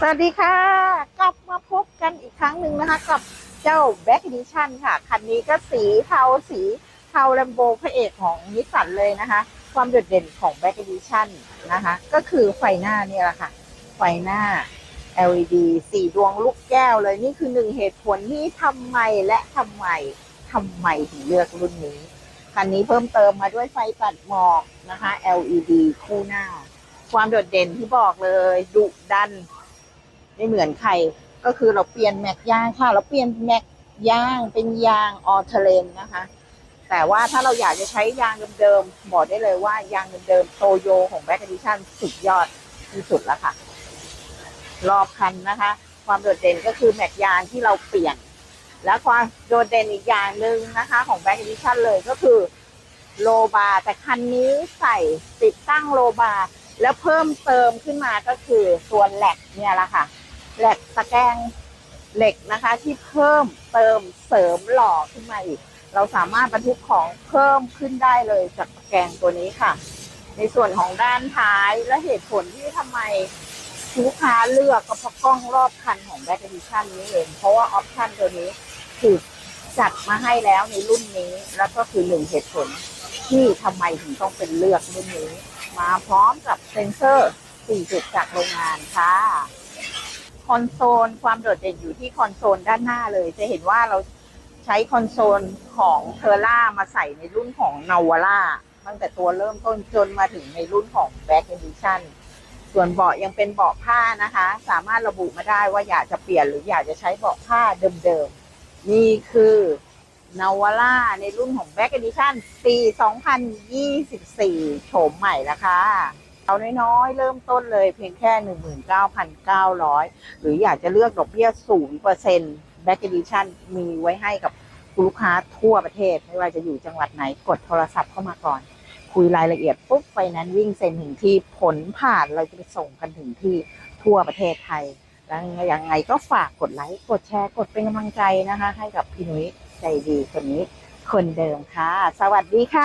สวัสดีค่ะ กลับมาพบกันอีกครั้งหนึ่งนะคะ กับเจ้า Back Edition ค่ะ คันนี้ก็สีเทาสีเทาแลมโบพระเอกของนิสสันเลยนะคะ ความโดดเด่นของ Back Edition นะคะ ก็คือไฟหน้านี่แหละค่ะ ไฟหน้า LED สีดวงลูกแก้วเลย นี่คือหนึ่งเหตุผลที่ทำไมและทำไมทำไมถึงเลือกรุ่นนี้ คันนี้เพิ่มเติมมาด้วยไฟตัดหมอกนะคะ LED คู่หน้า ความโดดเด่นที่บอกเลยดุดัน ไม่เหมือนใคร ก็คือเราเปลี่ยนแม็กยางค่ะ เราเปลี่ยนแม็กยางเป็นยางออเทเลนนะคะ แต่ว่าถ้าเราอยากจะใช้ยางเดิมๆบอกได้เลยว่ายางเดิมๆโตโยของแบ็กดิชั่นสุดยอดที่สุดแล้วค่ะ รอบคันนะคะ ความโดดเด่นก็คือแม็กยางที่เราเปลี่ยน และความโดดเด่นอีกอย่างหนึ่งนะคะ ของแบ็กดิชั่นเลยก็คือโลบาร์แต่คันนี้ใส่ติดตั้งโลบาร์แล้วเพิ่มเติมขึ้นมาก็คือตัวแหลกเนี่ยแหละค่ะ แหลกตะแกรงเหล็กนะคะ ที่เพิ่มเติมเสริมหล่อขึ้นมาอีก เราสามารถบรรทุกของเพิ่มขึ้นได้เลยจากตะแกรงตัวนี้ค่ะ ในส่วนของด้านท้ายและเหตุผลที่ทำไมลูกค้าเลือกก็เพราะกล้องรอบคันของ Back Edition นี้เอง เพราะว่าออปชันตัวนี้ถูกจัดมาให้แล้วในรุ่นนี้ แล้วก็คือหนึ่งเหตุผลที่ทำไมถึงต้องเป็นเลือกรุ่นนี้ มาพร้อมกับเซ็นเซอร์4จุดจากโรงงานค่ะ คอนโซลความโดดเด่นอยู่ที่คอนโซลด้านหน้าเลย จะเห็นว่าเราใช้คอนโซลของเทอร่ามาใส่ในรุ่นของนาวาร่าตั้งแต่ตัวเริ่มต้นจนมาถึงในรุ่นของ Back Edition ส่วนเบาะยังเป็นเบาะผ้านะคะ สามารถระบุมาได้ว่าอยากจะเปลี่ยนหรืออยากจะใช้เบาะผ้าเดิมๆ นี่คือนาวาร่าในรุ่นของ Back Edition ปี 2024 โฉมใหม่แล้วค่ะ เอาน้อยๆ เริ่มต้นเลยเพียงแค่ 19,900 หรืออยากจะเลือกดอกเบี้ย0% Back Edition มีไว้ให้กับคุณลูกค้าทั่วประเทศ ไม่ว่าจะอยู่จังหวัดไหนกดโทรศัพท์เข้ามาก่อน คุยรายละเอียดปุ๊บไฟนั้นวิ่งเซ็นถึงที่ผลผ่านเราจะไปส่งกันถึงที่ทั่วประเทศไทยแล้วยังไงก็ฝากกดไลค์กดแชร์กดเป็นกำลังใจนะคะ ให้กับพี่นุ้ยใจดีคนนี้คนเดิมค่ะ สวัสดีค่ะ